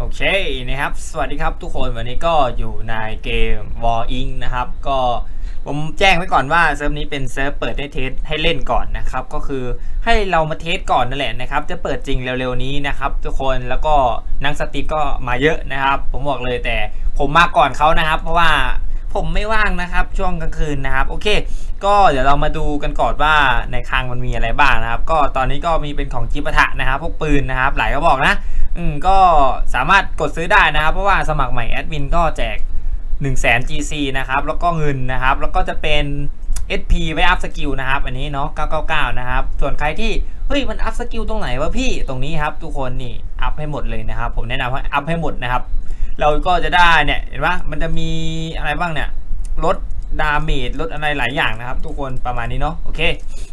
โอเคนะครับ สวัสดีครับทุกคนวันนี้ก็อยู่ในเกม War Inc นะครับ ก็ผมแจ้งไว้ก่อนว่าเซิร์ฟนี้เป็นเซิร์ฟเปิดให้เทสให้เล่นก่อนนะครับ ก็คือให้เรามาเทสก่อนนั่นแหละนะครับ จะเปิดจริงเร็วๆนี้นะครับ ทุกคนแล้วก็นักสติกก็มาเยอะนะครับ ผมบอกเลยแต่ผมมาก่อนเขานะครับ เพราะว่าผมไม่ว่างนะครับ ช่วงกลางคืนนะครับ โอเค ก็เดี๋ยวเรามาดูกันก่อนว่าในคลังมันมีอะไรบ้างนะครับ ก็ตอนนี้ก็มีเป็นของจิปะทะนะครับพวกปืนนะครับ หลายก็บอกนะ อืมก็สามารถกดซื้อได้นะครับ เพราะว่าสมัครใหม่แอดมินก็แจก1 0 0 0 0แสน GC นะครับ แล้วก็เงินนะครับ แล้วก็จะเป็น SP ไว้อัพสกิลนะครับ อันนี้เนาะ 999 นะครับ ส่วนใครที่ เฮ้ย มันอัพสกิลตรงไหนวะพี่ ตรงนี้ครับ ทุกคนนี่ อัพให้หมดเลยนะครับ ผมแนะนำให้อัพให้หมดนะครับ เราก็จะได้เนี่ย เห็นปะมันจะมีอะไรบ้างเนี่ย ลด ดาเมจลดอะไรหลายอย่างนะครับ ทุกคนประมาณนี้เนาะโอเค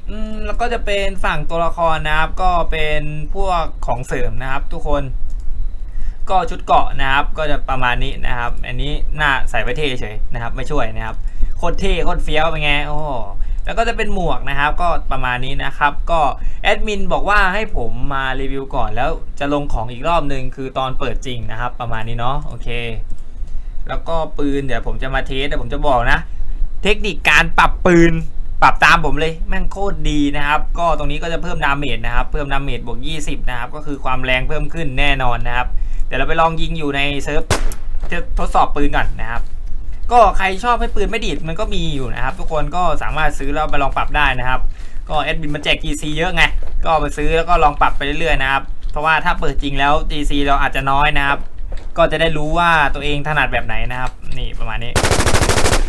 อืมแล้วก็จะเป็นฝั่งตัวละครนะครับ ก็เป็นพวกของเสริมนะครับ ทุกคน ก็ชุดเกาะนะครับ ก็จะประมาณนี้นะครับ อันนี้หน้าใส่ไว้เท่เฉยนะครับ ไม่ช่วยนะครับโคตรเท่โคตรเฟี้ยวเป็นไงโอ้แล้วก็จะเป็นหมวกนะครับ ก็ประมาณนี้นะครับ ก็แอดมินบอกว่าให้ผมมารีวิวก่อนแล้วจะลงของอีกรอบหนึ่งคือตอนเปิดจริงนะครับ ประมาณนี้เนาะโอเค แล้วก็ปืนเดี๋ยวผมจะมาเทสแต่ผมจะบอกนะ เทคนิคการปรับปืน ปรับตามผมเลยแม่งโคตรดีนะครับ ก็ตรงนี้ก็จะเพิ่มดาเมจนะครับ เพิ่มดาเมจบวก 20 นะครับ ก็คือความแรงเพิ่มขึ้นแน่นอนนะครับ เดี๋ยวเราไปลองยิงอยู่ในเซิร์ฟจะทดสอบปืนก่อนนะครับ ก็ใครชอบให้ปืนไม่ดีดมันก็มีอยู่นะครับ ทุกคนก็สามารถซื้อแล้วไปลองปรับได้นะครับ ก็แอดมินมันแจก GC เยอะไง ก็ไปซื้อแล้วก็ลองปรับไปเรื่อยๆนะครับ เพราะว่าถ้าเปิดจริงแล้ว GC เราอาจจะน้อยนะครับ ก็จะได้รู้ว่าตัวเองถนัดแบบไหนนะครับ นี่ประมาณนี้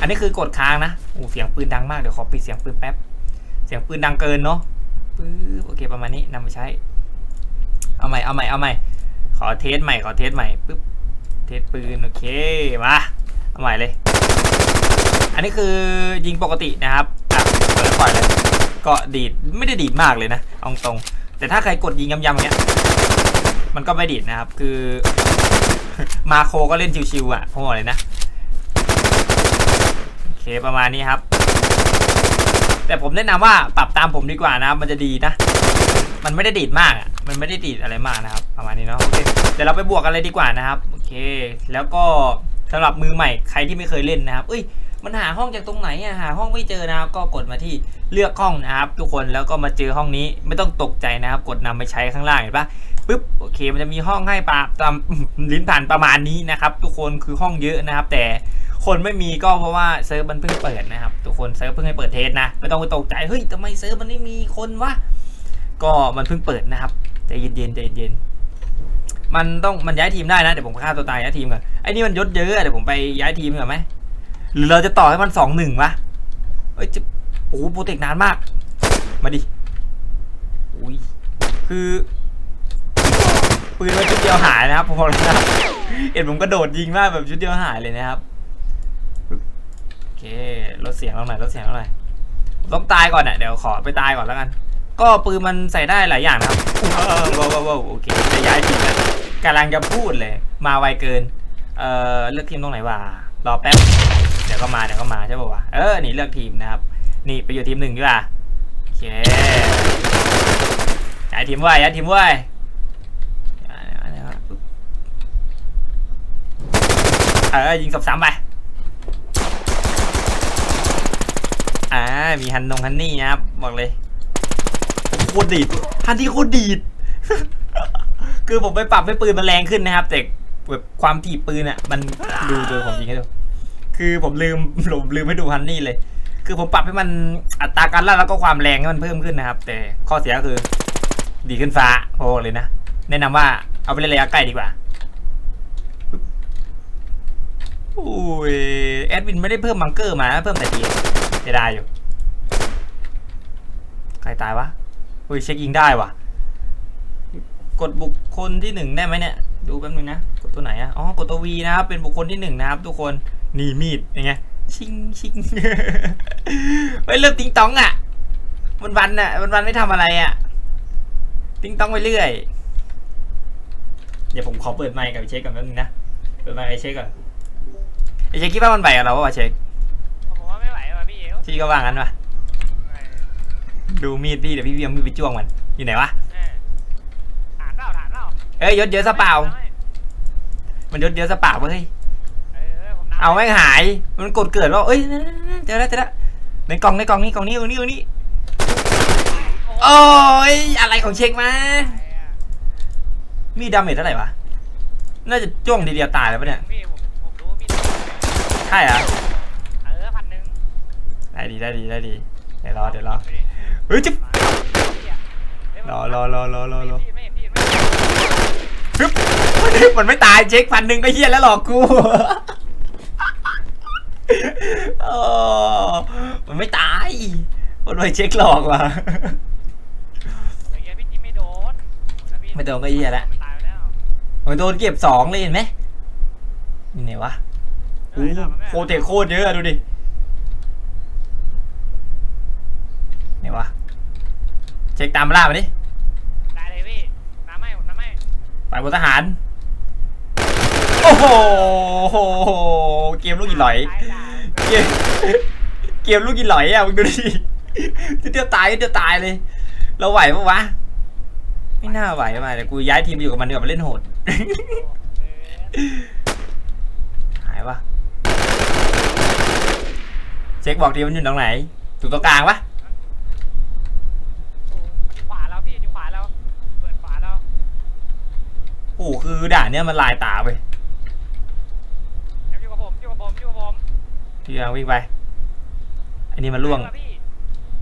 อันนี้คือกดค้างนะโอ้เสียงปืนดังมากเดี๋ยวขอปิดเสียงปืนแป๊บ เสียงปืนดังเกินเนาะปึ๊บโอเคประมาณนี้นำไปใช้ เอาใหม่เอาใหม่เอาใหม่ ขอเทสใหม่ขอเทสใหม่ปึ๊บเทสปืนโอเคมาเอาใหม่เลย อันนี้คือยิงปกตินะครับอะเปิดปล่อยเลยก็ดีดไม่ได้ดีดมากเลยนะเอาตรง แต่ถ้าใครกดยิงยำๆอย่างเงี้ย มันก็ไม่ดีดนะครับ คือ มาโคก็เล่นชิวๆอะผมบอกเลยนะ เคประมาณนี้ครับ แต่ผมแนะนำว่าปรับตามผมดีกว่านะครับ มันจะดีนะ มันไม่ได้ดีดมากอะ มันไม่ได้ดีดอะไรมากนะครับ ประมาณนี้เนาะ โอเค เดี๋ยวเราไปบวกกันเลยดีกว่านะครับ โอเค แล้วก็สำหรับมือใหม่ใครที่ไม่เคยเล่นนะครับ เอ้ย มันหาห้องจากตรงไหนอะ หาห้องไม่เจอนะครับ ก็กดมาที่เลือกห้องนะครับ ทุกคน แล้วก็มาเจอห้องนี้ ไม่ต้องตกใจนะครับ กดนำไปใช้ข้างล่างเห็นปะปึ๊บโอเคมันจะมีห้องให้ปาตามลิ้นผ่านประมาณนี้นะครับ ทุกคนคือห้องเยอะนะครับ แต่ คนไม่มีก็เพราะว่าเซิร์ฟมันเพิ่งเปิดนะครับ ทุกคนเซิร์ฟเพิ่งให้เปิดเทสนะไม่ต้องไปตกใจเฮ้ยทำไมเซิร์ฟมันไม่มีคนวะก็มันเพิ่งเปิดนะครับใจเย็นๆใจเย็นๆมันต้องมันย้ายทีมได้นะเดี๋ยวผมฆ่าตัวตายย้ายทีมก่อนไอ้นี่มันยศเยอะเดี๋ยวผมไปย้ายทีมก่อนไหมหรือเราจะต่อให้มันสองหนึ่งวะเอ้ยจะโอ้โหโปรเทคนานมาก มาดิอุ้ยคือปืนมันชุดเดียวหายนะครับผมบอกเลยนะเห็นผมกระโดดยิงมากแบบชุดเดียวหายเลยนะครับ เคลดเสียงเราหน่อยลดเสียงเราหน่อยต้องตายก่อนอะเดี๋ยวขอไปตายก่อนแล้วกัน ก็ปืนมันใส่ได้หลายอย่างนะครับเออว้าวว้าวว้าวโอเคจะย้ายทีมแล้วกำลังจะพูดเลย มาไวเกิน เอ่อเลือกทีมตรงไหนวะรอแป๊บเดี๋ยวก็มาเดี๋ยวก็มาใช่ป่าวะเออนี่เลือกทีมนะครับ นี่ไปอยู่ทีมหนึ่งดีกว่าโอเคย้ายทีมไว้ย้ายทีมไว้เออยิงสับสามไป อ่า มีฮันนงฮันนี่นะครับ บอกเลย โคตรดีด ฮันที่โคตรดีด คือผมไปปรับให้ปืนมันแรงขึ้นนะครับ แต่แบบความถี่ปืนอะ มันดูดูผมยิงให้ดู คือผมลืมผมลืมให้ดูฮันนี่เลย คือผมปรับให้มันอัตราการลั่นแล้วก็ความแรงให้มันเพิ่มขึ้นนะครับ แต่ข้อเสียก็คือดีขึ้นฟ้าโอ้เลยนะ แนะนำว่าเอาไปเล่นระยะใกล้ดีกว่าปึ๊บโอ้ยแอดวินไม่ได้เพิ่มบังเกอร์มา เพิ่มแต่ที จะได้อยู่ ใครตายวะเฮ้ยเช็คยิงได้ว่ะกดบุคคลที่หนึ่งได้ไหมเนี่ย ดูแป๊บนึงนะ กดตัวไหนอะอ๋อ กดตัววีนะครับ เป็นบุคคลที่หนึ่งนะครับทุกคน นี่มีดยังไงชิงชิงไปเริ่มติ้งต้องอะวันวันอะวันวันไม่ทำอะไรอะติ้งต้องไปเรื่อย เดี๋ยวผมขอเปิดไมค์กับไอเช็คก่อนแป๊บนึงนะ เปิดไมค์ไอเช็คก่อนไอเช็คคิดว่ามันไหวกับเราปะวะเช็ค ผมว่าไม่ไหวว่ะ พี่เอ๋พี่ก็ว่างั้นปะดูมีดพี่เดี๋ยวพี่เวียงมีดไปจ้วงมัน อยู่ไหนวะเออฐานเปล่าฐานเปล่าเอ้ยยศเยอะซะเปล่า มันเดี๋ยวเดี๋ยวสปาร์กเว้ย เออผมนับเอาแม่งหาย มันกดเกิดว่า เอ้ยนั่นๆๆเจอแล้วเจอแล้วในกล่องในกล่องนี้กล่องนี้กล่องนี้กล่องนี้ โอ้ยอะไรของเช็คมา มีดาเมจเท่าไหร่วะ น่าจะจ้วงทีเดียวตายแล้วปะเนี่ย พี่ผมผมรู้มีใช่เหรอเออพันหนึ่ง ได้ดีได้ดีได้ดีเดี๋ยวรอเดี๋ยวรอเฮ้ยจิ๊บรอรอรอรอรอรอพี่ไม่พี่ไม่ปึ๊บมันไม่ตายเช็คพันหนึ่งก็เฮี้ยแล้วหลอกกูโอ้มันไม่ตายมันไปเช็คหลอกว่ะอย่างเงี้ยพี่จิ๊บไม่โดนแล้วพี่ไม่โดนก็เหี้ยละมันตายไปแล้วมันโดนเก็บสองเลยเห็นไหมนี่ไหนวะเอโอ้อเออมันไม่โคตรเตะโคตรเยอะอะดูดิ ไหนวะเช็คตามล่ามาดิได้เลยพี่น้ำไหม่น้ำไหม่ไปบนทหาร โอ้โหโหเกมลูกกี่หลอยตายด่าเกมเกมลูกกี่หลอยอะมึงดูดิจะเดียวตายจะเดียวตายเลย เราไหวปะวะไม่น่าไหวมาแต่กูย้ายทีมไปอยู่กับมันเดี๋ยวามันเล่นโหดเออหายปะเช็คบอกทีมันอยู่ตรงไหนถูกตรงกลางปะ โอ้มันอยู่ขวาเราพี่อยู่ขวาเราเปิดขวาเรา โอ้โหคือด่านเนี้ยมันลายตาไปอยู่กับผมอยู่กับผมอยู่กับผมพี่กำลังวิ่งไป อันนี้มันล่วง หายปะพี่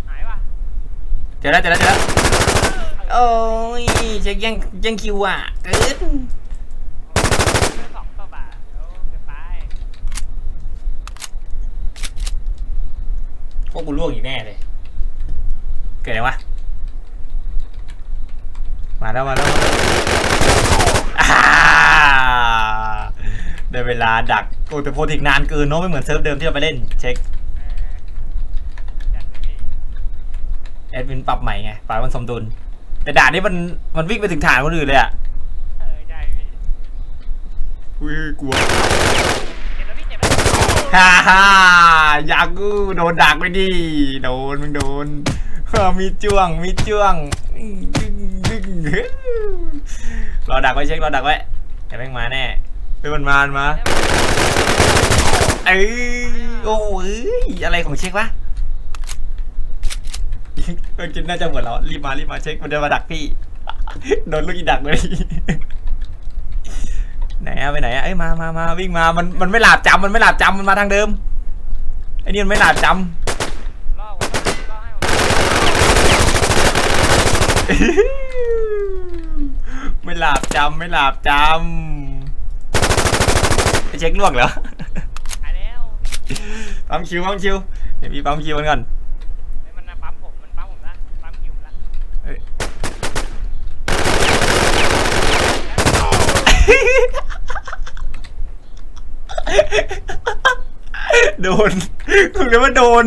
หายป่ะเจอแล้วเจอแล้วเจอแล้วโอ้ยเช็คยังยังคิวอะเกินเรื่องสองต่อบาทโอ้เกินไปพวกกูล่วงอีกแน่เลย เกิดอะไรวะ มาแล้วมาแล้วมาแล้วอ่า ได้เวลาดักโอ้แต่โปรติกนานเกินเนาะไม่เหมือนเซิร์ฟเดิมที่เราไปเล่นเช็คเออจัดเลยพี่แอดมินปรับใหม่ไงปรับมันสมดุล แต่ด่านนี้มันมันวิ่งไปถึงฐานคนอื่นเลยอะเออใช่พี่อุ้ยกลัวเจ็บแล้วพี่เจ็บแล้วฮ่าฮ่าอยากกูโดนดักไปดิโดนมึงโดนเฮ้อมีจ้วงมีจ้วงดึงดึงรอดักไว้เช็ครอดักไว้แต่แม่งมาแน่ เฮ้ยมันมานมาเอ้ยโอ้ยอะไรของเช็ควะเออกินน่าจะหมดแล้วรีบมารีบมาเช็คมันเดินมาดักพี่โดนลูกอีดักเลยไหนอะไปไหนอะเอ้ยมามามาวิ่งมามันมันไม่หลาบจำมันไม่หลาบจำมันมาทางเดิมไอ้นี่มันไม่หลาบจ้ำไม่หลาบจำไม่หลาบจำ เช็คลวกเหรอหายแล้วปั๊มคิวปั๊มคิวเดี๋ยวพี่ปั๊มคิวมันก่อนเฮ้ยมันนะปั๊มผมมันปั๊มผมละปั๊มคิวผมละเอ้ยโดนคุณเรียกว่าโดน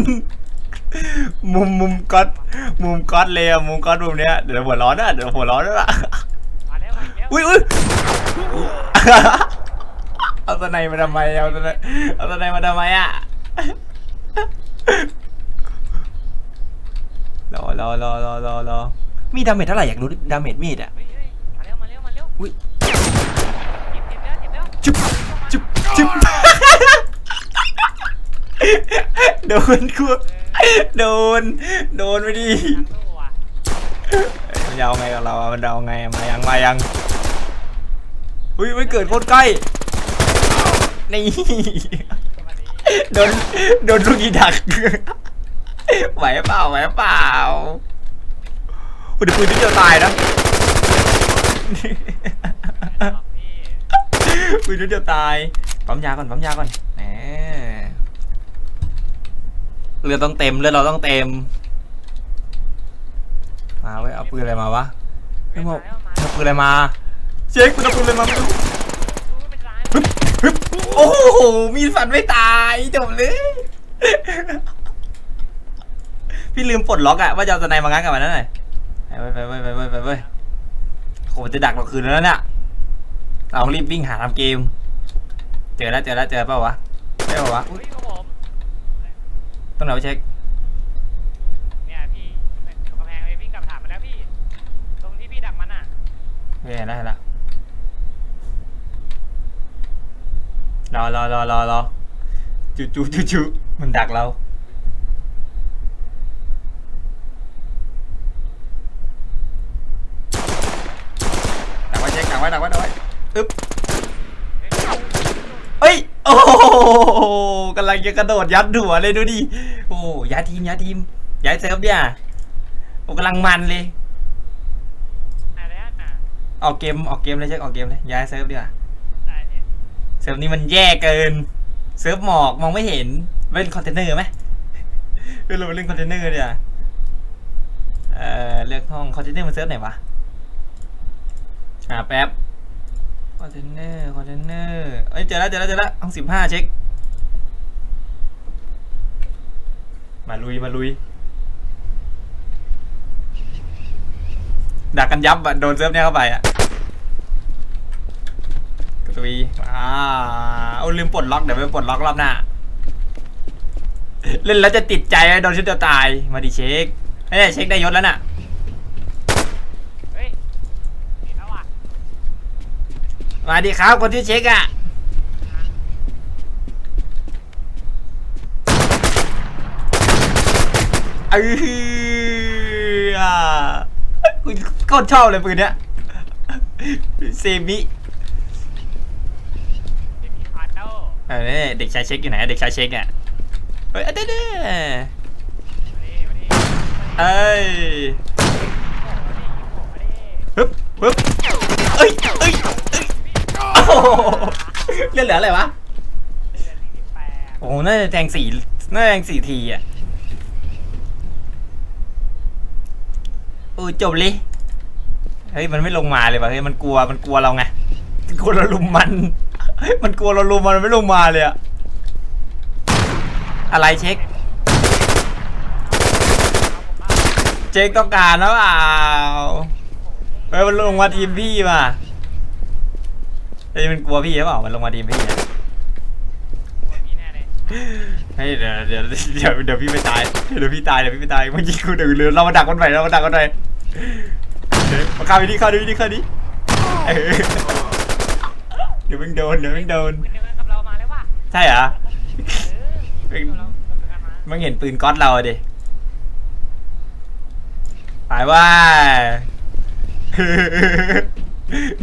มุมมุมก๊อตมุมก๊อตเลยอะมุมก๊อตมุมเนี้ยเดี๋ยวหัวร้อนอะเดี๋ยวหัวร้อนด้วยอะมาแล้วมาแล้ว อุ้ยอุ้ย เอาตะไนมาทำไมเอาตะไนเอาตะไนมาทำไมอะรอรอรอรอรอรอมีดาเมจเท่าไหร่อยากรู้ดาเมจมีดอะเฮ้ยเฮ้ยมาแล้วมาแล้วมาแล้วอุ้ยเจ็บเจ็บแล้วเจ็บแล้วจุ๊บจุ๊บจุ๊บโดนกูโดน โดนไปดิทั้งตัวมันยาวไงกับเราอะมันเดาไงอะมายังมายังอุ้ยไม่เกิดโคตรใกล้ นี่โดนโดนลูกอีดักไหวเปล่าไหวเปล่าโอ้ยเดี๋ยวปืนนิดเดียวตายนะพี่ปืนนิดเดียวตายปั๊มยาก่อนปั๊มยาก่อนแหมเลือดต้องเต็มเลือดเราต้องเต็ม มาเว้ยเอาปืนอะไรมาวะไม่บอกแล้วมาเอาปืนอะไรมา เช็คคุณเอาปืนอะไรมาไม่รู้ ดูเป็นร้าย ฮึบฮึบ โอ้โห มีดฟันไม่ตายจบเลย พี่ลืมปลดล็อกอะว่าจะเอาสไนมางัดกับมันนั่นหน่อยไปไปไปไปไปไปไปโหจะดักเราคืนแล้วเนี่ยเราต้องรีบวิ่งหาทำเกม เจอแล้วเจอแล้วเจอเปล่าวะได้เปล่าวะอุ๊ยเฮ้ยกับผมต้องไหนไปเช็คเนี่ยพี่ตรงกำแพงเลยพี่กลับถามมาแล้วพี่ ตรงที่พี่ดักมันอะเฮ้ยเห็นแล้วเห็นแล้ว รอรอรอรอรอจูจูจูจูมันดักเรา ดักไว้เช็คดักไว้ดักไว้ดักไว้อึ๊บเฮ้ยเอ้ย โอ้โหกำลังจะกระโดดยัดหัวเลยดูดิ โอ้ย้ายทีมย้ายทีมย้ายเซิร์ฟเนี่ยโอ้กำลังมันเลยไหนแล้วน่ะออกเกมออกเกมเลยเช็คออกเกมเลยย้ายเซิร์ฟดีกว่าไหนเนี่ยเซิร์ฟนี้มันแย่เกิน เซิร์ฟหมอกมองไม่เห็นเล่นคอนเทนเนอร์ไหมเล่นเราเล่นคอนเทนเนอร์ดีกว่าเอ่อเลือกห้องคอนเทนเนอร์มันเซิร์ฟไหนวะอ่าแป๊บคอนเทนเนอร์คอนเทนเนอร์เอ้ยเจอแล้วเจอแล้วเจอแล้วห้องสิบห้าเช็ค มาลุยมาลุยดักกันยับอะโดนเซิร์ฟเนี่ยเข้าไปอะ กระตุยอ่าเอาลืมปลดล็อกเดี๋ยวไปปลดล็อกรอบหน้า เล่นแล้วจะติดใจไหมโดนชุดเดียวตาย มาดิเช็คเฮ้ยเช็คได้ยศแล้วน่ะเฮ้ยนี่แล้วอะมาดิครับคนที่อเช็คอะเออกูโคตรชอบเลยปืนเนี้ยเซมิ เดี๋ยวมีพาร์ท เออเด็กชายเช็คอยู่ไหนเด็กชายเช็คเนี่ยเฮ้ยเด้เด้มาดิมาดิเอ้ยฮึบฮึบเอ้ยเอ้ยเอ้ยเลือดเหลืออะไรวะโอ้โหน่าจะแทงสี่น่าจะแทงสี่ทีอะโอ้จบเลยเฮ้ยมันไม่ลงมาเลยว่ะเฮ้ยมันกลัวมันกลัวเราไงมันกลัวเราลุมมัน มันกลัวเราลุมมันมันไม่ลงมาเลยอะอะไรเช็ค เช็คต้องการนะเปล่าเฮ้ยมันลงมาทีมพี่มาเฮ้ยมันกลัวพี่หรือเปล่ามันลงมาทีมพี่อะกลัวพี่แน่เลยเฮ้ยเดี๋ยวเดี๋ยวเดี๋ยวเดี๋ยวพี่ไม่ตายเดี๋ยวพี่ตายเดี๋ยวพี่ไม่ตายเมื่อกี้กูเดือดเรือเรามาดักมันไปเรามาดักมันไปเฮ้ยมาเข้าไปที่เข้าดิที่เข้าดิ เออเดี๋ยวมึงโดนเดี๋ยวมึงโดนปืนเดียวกันกับเรามาแล้วว่ะใช่เหรอ เออปืน เราปืนเดียวกันมามึงเห็นปืนก๊อตเราอะดิไปว่า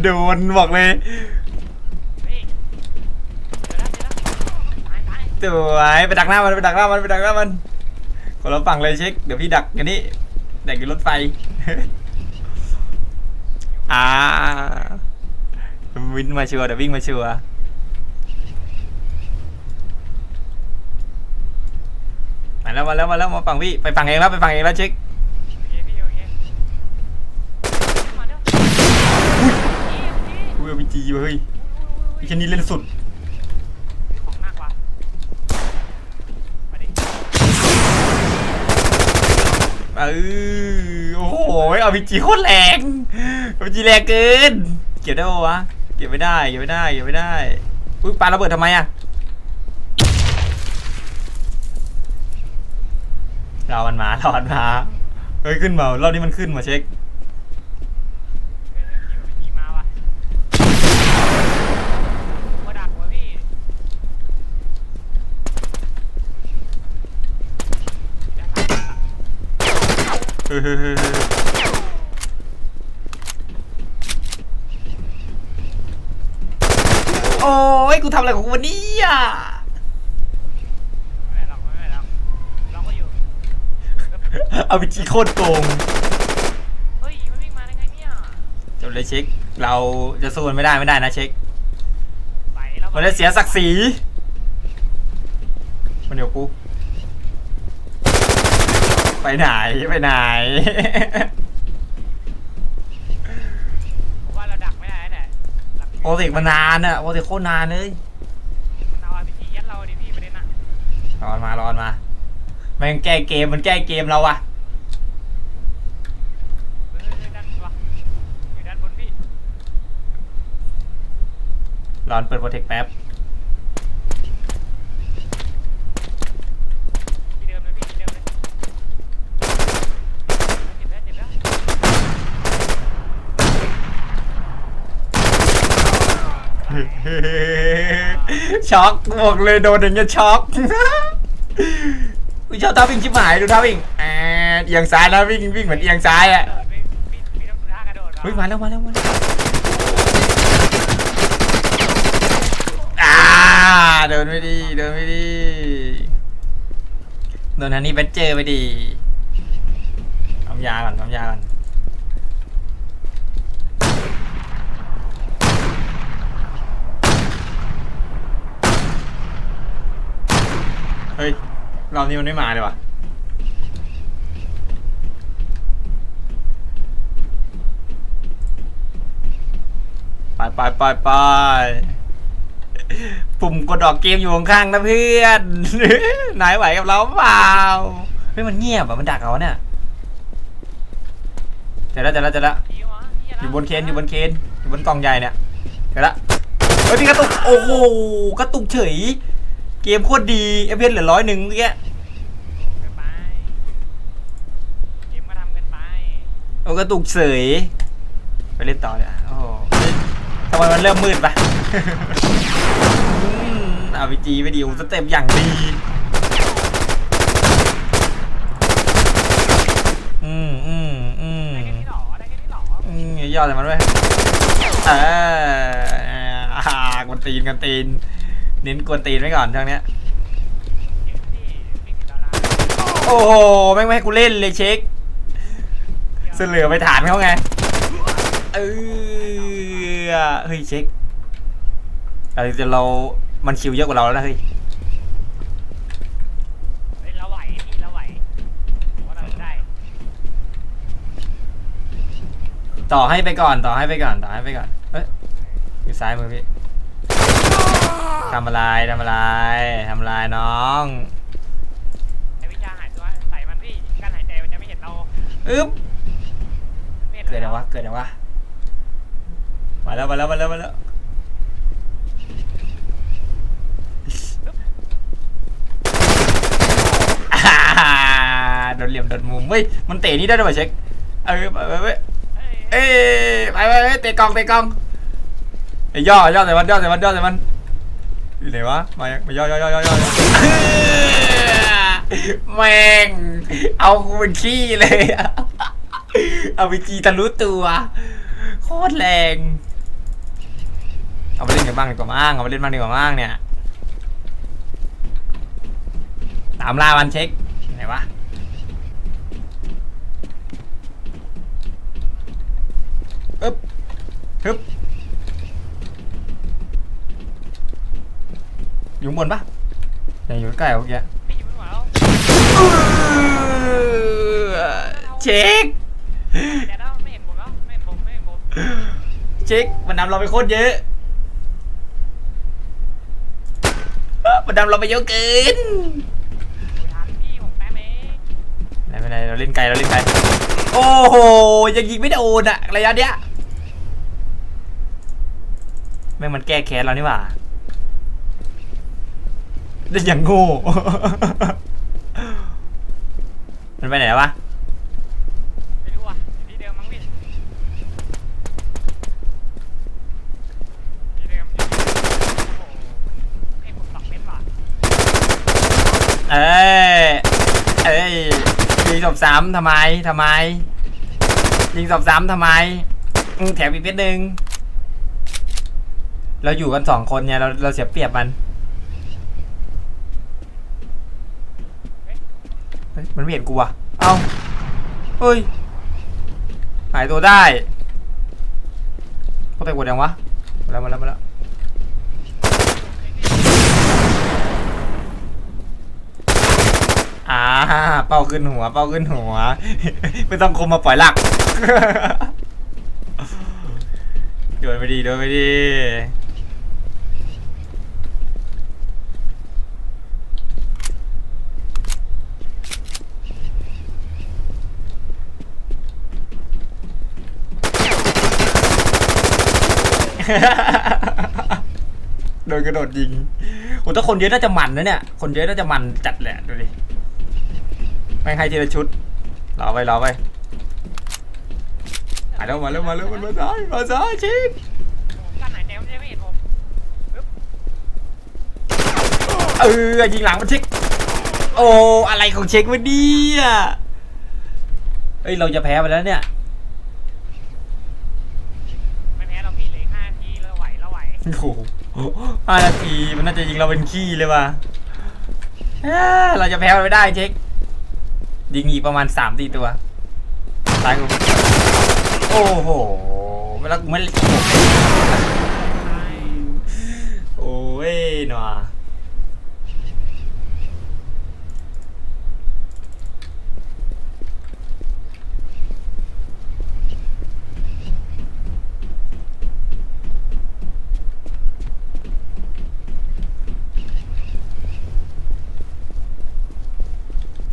โดนบอกเลยเฮ้ยเจอแล้วเจอแล้วตายตายสวยไปดักหน้ามันไปดักหน้ามันไปดักหน้ามันคนละฝั่งเลยเช็คเดี๋ยวพี่ดักกันนี่ดักอยู่รถไฟ อ่า วิ่งมาชัวร์เดี๋ยววิ่งมาชัวร์มาแล้วมาแล้วมาแล้วมาฝั่งพี่ไปฝั่งเองแล้วไปฝั่งเองแล้วเช็คโอเคพี่โอเคมาเร็วอุ้ยเอาพีจีเฮ้ยไอ้แค่นี้เล่นสุดของหนักว่ะมาดิเออโอ้โหเอาพีจีโคตรแรงเอาพีจีแรงเกินเก็บได้ปะวะ เก็บไม่ได้เก็บไม่ได้เก็บไม่ได้อุ้ยปาระเบิดทำไมอะรอมันมารอมันมาเฮ้ยขึ้นมารอบนี้มันขึ้นมาเช็คเฮ้ยเฮ้ ยเฮ้ยกูทำอะไรของกูวันนี้อะไม่เป็นไรหรอกไม่เป็นไรหรอกเราก็อยู่ เอาพีจีโคตรโกงเฮ้ยมันวิ่งมาได้ไงเนี่ยจบเลยเช็ค เราจะสู้มันไม่ได้ไม่ได้นะเช็คไปเรามันจะเสียศักดิ์ศรีมันเดี๋ยวกู ไปไหน ไปไหน ผมว่าเราดักไม่ได้แน่ดัก โปรเจกต์มานานอะโปรเจกต์โคตรนานเลยมันเอาอาร์พีจียัดเราดิพี่ประเด็นน่ะร้อนมาร้อนมาแม่งแก้เกมมันแก้เกมเราอะเฮ้ยเฮ้ยด้านบนวะอยู่ด้านบนพี่ร้อนเปิดโปรเทคแป๊บ ที่เดิมเลยพี่ที่เดิมเลยเจ็บแล้วเจ็บแล้ว เฮ้ยเฮ้ย ช็อกบอกเลยโดนอย่างเงี้ยช็อกอุ้ยชอบท้าวิ่งชิบหายดูท้าวิ่งแอะเอียงซ้ายนะวิ่งวิ่งเหมือนเอียงซ้ายอะเฮ้ยมาแล้วมาแล้วมาแล้วอ่าเดินไม่ดีเดินไม่ดีโดนทันนี่เบนเจอไปดีปั๊มยาก่อนปั๊มยาก่อน เฮ้ยรอบนี้มันไม่มาเลยว่ะไปไปไปไปปุ่มกดออกเกมอยู่ข้างๆนะเพื่อนนายไหวกับเราเปล่าเฮ้ยมันเงียบอะมันดักเอาเนี่ยเจอแล้วเจอแล้วเจอแล้วดีวะอยู่บนเคนอยู่บนเคนอยู่บนกล่องใหญ่เนี่ยเจอแล้วเฮ้ยพี่กระตุกโอ้โหกระตุกเฉย เกมโคตรดีเอฟเเหลือร้อยหนึ่งเมื่อกี้เกินไปทีมก็ทำเกินไปโอ้กระตุกเฉยไปเล่นต่อเลยอะโอ้โหเฮ้ยทำไมมันเริ่มมืดปะ อาวีจีไปดีโอ้สเต็ปอย่างดี อืมอืมอืมได้แค่นี้หรอได้แค่นี้หรออืมยอดเลยมันไว้ยเอออ่ากวนตีนกวนตีน เน้นกวนตีนไว้ก่อนช่วงเนี้ยเอ็กซ์ที่วิ่งถึงแล้วนะโอ้โหแม่งไม่ให้กูเล่นเลยเช็คเสลือไปฐานเขาไงเออเฮ้ยเช็คเราจะเรา มันคิวเยอะกว่าเราแล้วนะเฮ้ยเฮ้ยเราไหวพี่เราไหวผมว่าเราได้ ต่อให้ไปก่อน ต่อให้ไปก่อน ต่อให้ไปก่อน เอ้ยอยู่ซ้ายมือพี่ ทำอะไรทำอะไรทำอะไรน้องไอ้วิชาหายตัวใส่มันพี่การหายใจมันจะไม่เห็นเราอึ๊บไม่ห็นเกิดอะไรราวะเกิดอะไรวะมาแล้วมาแล้วมาแล้วมาแล้วอ่าโดนเหลี่ยมโดนมุมเฮ้ยมันเตะนี่ได้ด้วยวะเช็คเออไปไปไปเอ้ยเอ้ยไปไปไปเตะกองเตะกองไอ้ย่อย่อใส่มันย่อใส่มันย่อใส่มัน อยู่ไหนวะ มามาย่อย่อย่อย่อย่อแม่ง เอากูเป็นขี้เลยอะเอาไปจีทะลุตัวโคตรแรง เอาไปเล่นกันบ้างดีกว่ามั้งเอาไปเล่นบ้างดีกว่ามั้งเนี่ย ตามล่ามันเช็คไหนวะอึ๊บฮึบ อยู่ข้างบนปะไหนอยู่ใกล้ๆเมื่อกี้พี่อยู่ไม่ไหวแล้วเช็คแต่ถ้าไม่เห็นผมแล้วไม่เห็นผมไม่เห็นผมเช็ค มันนำเราไปโคตรเยอะ มันนำเราไปเยอะเกินดูทันพี่ผมแป๊บเองไม่เป็นไรเราเล่นไกลเราเล่นไกล โอ้โห ยังยิงไม่โดนอะระยะเนี้ยแม่งมันแก้แค้นเรานี่หว่า ได้อย่างโง่ มันไปไหนแล้ววะ ไม่รู้อะอยู่ที่เดิมมั้งพี่ที่เดิมอยู่ที่เดิมโอ้โหให้ผมสองเม็ดว่ะเอ้ย เอ้ยยิงศพซ้ำทำไมทำไมยิงศพซ้ำทำไมอืมแถมอีกเม็ดหนึ่งเราอยู่กันสองคนเนี่ยเราเราเสียเปรียบมัน เฮ้ย มันไม่เห็นกูอะเอาเฮ้ย หายตัวได้เขาไปกดยังวะ มาแล้วมาแล้วมาแล้วอ่าเป้าขึ้นหัว เป้าขึ้นหัว ไม่ต้องคมมาปล่อยหลักโดนไปดีโดนไปดี โดนกระโดดยิงโอ้ถ้าคนเยอะน่าจะมันนะเนี่ย คนเยอะน่าจะมันจัดแหละดูดิไม่งให้ทีละชุด รอไปรอไปมาแล้วมาแล้วมาแล้วมันมาซ้ายมาซ้ายชิคผมกั้นหายใจมันจะไม่เห็นผมปึ๊บเออยิงหลังมันเช็คโอ้อะไรของเช็ควะเนี่ยเฮ้ยเราจะแพ้ไปแล้วเนี่ย ไม่แพ้เราพี่เหลืออกห้านาทีเราไหวเราไหว โอ้โหห้านาทีมันน่าจะยิงเราเป็นขี้เลยว่ะเราจะแพ้มันไม่ได้เช็ค ยิงอีกประมาณสามตีตัวตายกูโอ้โหไม่รักไม่เล่นโอ้ยหนอ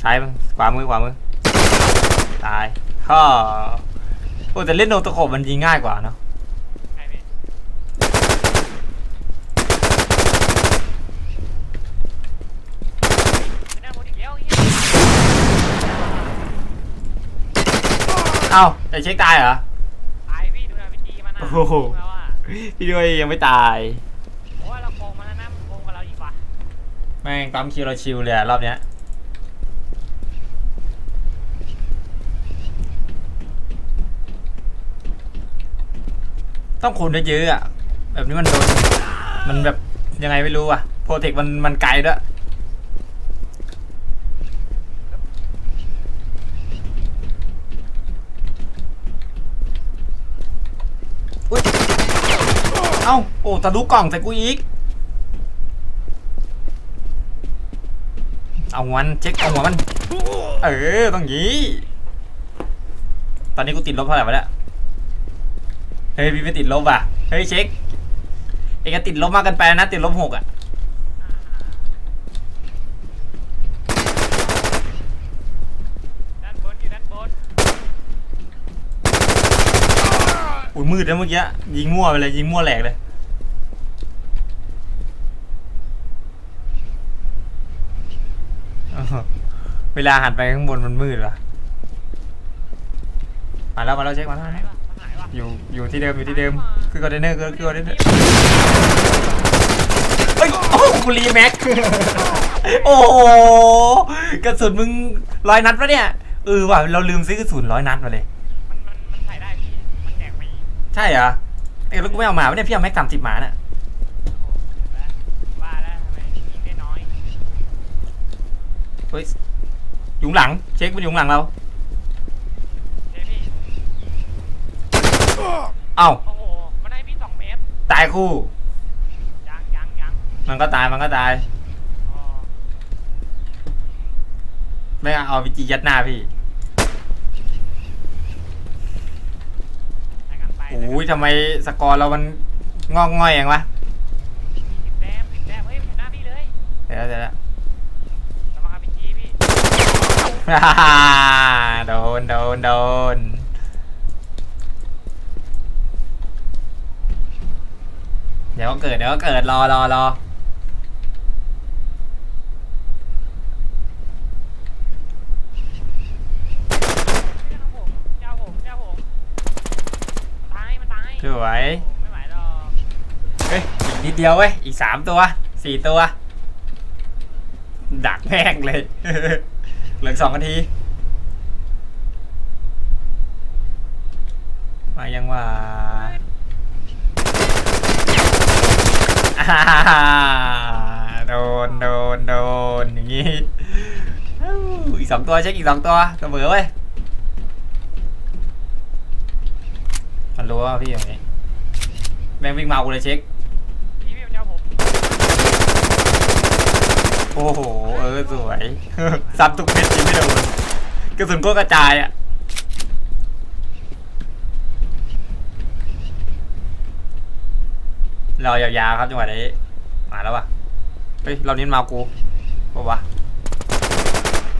ใช้มั้งข วามือขวามือตายข้อโอ้แต่เล่นโนโตโขบมันยิงง่ายกว่าเนาะใครพี่ไม่น่าพูดอีกแล้วเหี้ยเอ้าแต่เช็คตายเหรอ ตายพี่ดูนาวิจีมันนะโอ้โห แล้วอะพี่ด้วยยังไม่ตายโอ้ยเราโกงมันแล้วนะมันโกงกับเราอีกว่ะแม่งปั๊มคิวเราชิวเลยอะรอบเนี้ย ต้องคูณเยอะๆอะแบบนี้มันโดนมันแบบยังไงไม่รู้อะโปรเทคมันมันไกลด้วยอุ้ยเอ้าโอ้ทะลุกล่องใส่กูอีก เอาวันเช็คเอาหัวมัน เออต้องงี้ ตอนนี้กูติดลบเท่าไหร่วะเนี่ย ฮ้ยพี่ไม่ติดลบอะ เฮ้ยเช็ค เอกติดลบมากเกันไปนะ ติดลบหกอะ ด้านบนอยู่ด้านบนอุ้ยมืดแล้วเมื่อกี้ ยิงมั่วไปเลย ยิงมั่วแหลกเลยเวลาหันไปข้างบนมันมืดว่ะมาแล้วมาแล้วเช็คมาแล้วหายมาแล้วว่ะมันหายว่ะ อยู่อยู่ที่เดิมอยู่ที่เดิมคือคอนเทนเนอร์คือคือคอนเทนเนอร์เฮ้ยโอ้โหกูรีแม็กโอ้โหกระสุนมึงร้อยนัดปะเนี่ยเออว่ะเราลืมซื้อกระสุนร้อยนัดมาเลย มันมันมันใส่ได้พี่ มันแจกฟรีใช่เหรอเอ้ยแล้วกูไม่เอามาไม่ได้พี่เอาแม็กสามสิบมาน่ะโอ้โหแล้วว่าแล้วทำไมยิงได้น้อย เฮ้ยอยู่ข้างหลังเช็คมันอยู่ข้างหลังเรา เดี๋ยวพี่ เอ้าโอ้โห มันให้พี่สองเมตร ตายคู่ ยังยังยังมันมันก็ตายมันก็ตาย อ๋อไม่เอาวิจียัดหน้าพี่ใส่กันไปโอ้ยทำไมสกอร์เรามันงอกง่อยอย่างวะสิบแต้มสิบแต้มเฮ้ยอยู่หน้าพี่เลยเดี๋ยวเดี๋ยวระวังอาพีจีพี่โดนโดนโดนเดี๋ยวก็เกิดเดี๋ยวก็เกิดรอรอรอเจ้าผมเจ้าผมเจ้าผมตายมันตายสวยโอ้ไม่ไหวหรอกเฮ้ยอีกนิดเดียวเว้ยอีกสามตัวสี่ตัว ดักแม่งเลย เหลือสองนาทีมายังว่า อ่า โดนโดนโดนอย่างงี้อู้อีกสองตัวเช็คอีกสองตัวเสมอเว้ยมันรู้ว่าพี่อย่างนี้แม่งวิ่งมากูเลยเช็คพี่พี่มันเจ้าผมโอ้โห เออ สวย ซัดทุกเม็ดจริงไม่โดนกระสุนก็กระจายอะ รอยาวๆครับจังหวะนี้มาแล้ววะเฮ้ยเรานี้มันมากูปะวะ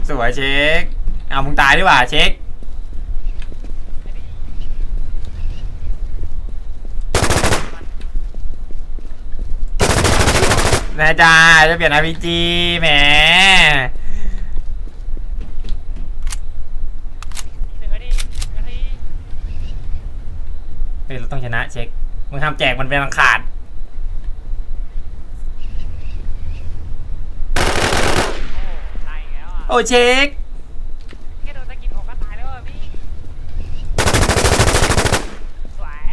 สวยเช็คเอามึงตายดีกว่าเช็คไอ้พี่มันะจ๊ะจะเปลี่ยน RPG แหมอีกหนึ่งนาทีหนึ่งนาทีเฮ้ยเราต้องชนะเช็ค มึงทำแจกมันเป็นอังขาด โอ้เช็คแค่โดนตะกินอกก็ตายแล้วอะพี่สวย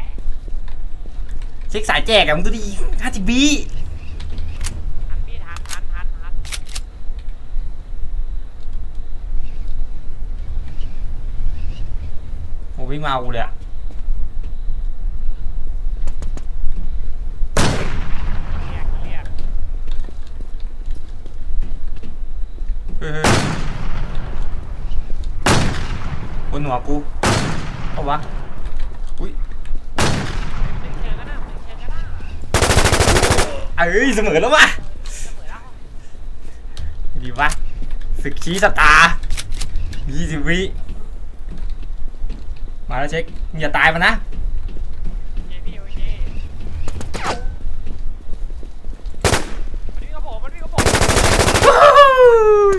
เช็คสายแจกอะมึงดูดิห้าสิบบีทันพี่ทันทันทันทันโอ้วิ่งมาเอากูเลยอะเรียกเรียก เฮ้ยบน หัวกูเอาวะอุ้ยหนึ่งเชิงก็ได้หนึ่งเชิงก็ได้เอ้ยเสมอแล้ววะเสมอแล้วดีวะศึกชี้สตาร์ยี่สิบวิมาแล้วเช็คมึงอย่าตายมันนะโอเคพี่โอเคมันวิ่งกับผมมันวิ่งกับผม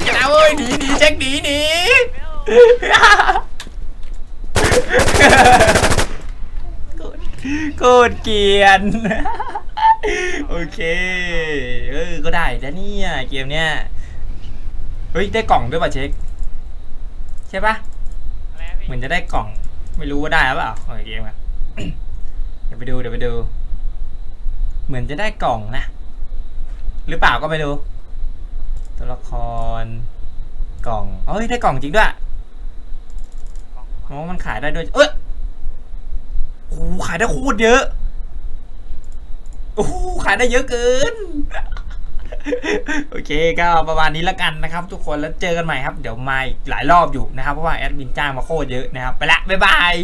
ชนะเว้ยหนีหนีเช็คหนีหนีเร็ว โคตรเกรียน โอเค เออ ก็ได้แล้วเนี่ยเกมเนี้ย เฮ้ย ได้กล่องด้วยป่ะเช็ค ใช่ปะอะไรอะพี่เหมือนจะได้กล่อง ไม่รู้ว่าได้หรือเปล่าของเกมอะ เดี๋ยวไปดู เดี๋ยวไปดู เหมือนจะได้กล่องนะ หรือเปล่าก็ไม่รู้ ตัวละคร กล่องเฮ้ย ได้กล่องจริงด้วยกล่ องอ๋อมันขายได้ด้วย เอ้ยโอ้หขายได้โคตรเยอะ โอ้โหขายได้เยอะเกิน โอเคก็ประมาณนี้แล้วกันนะครับ ทุกคนแล้วเจอกันใหม่ครับ เดี๋ยวมาอีกหลายรอบอยู่นะครับ เพราะว่าแอดมินจ้างมาโคตรเยอะนะครับ ไปละ บ๊ายบาย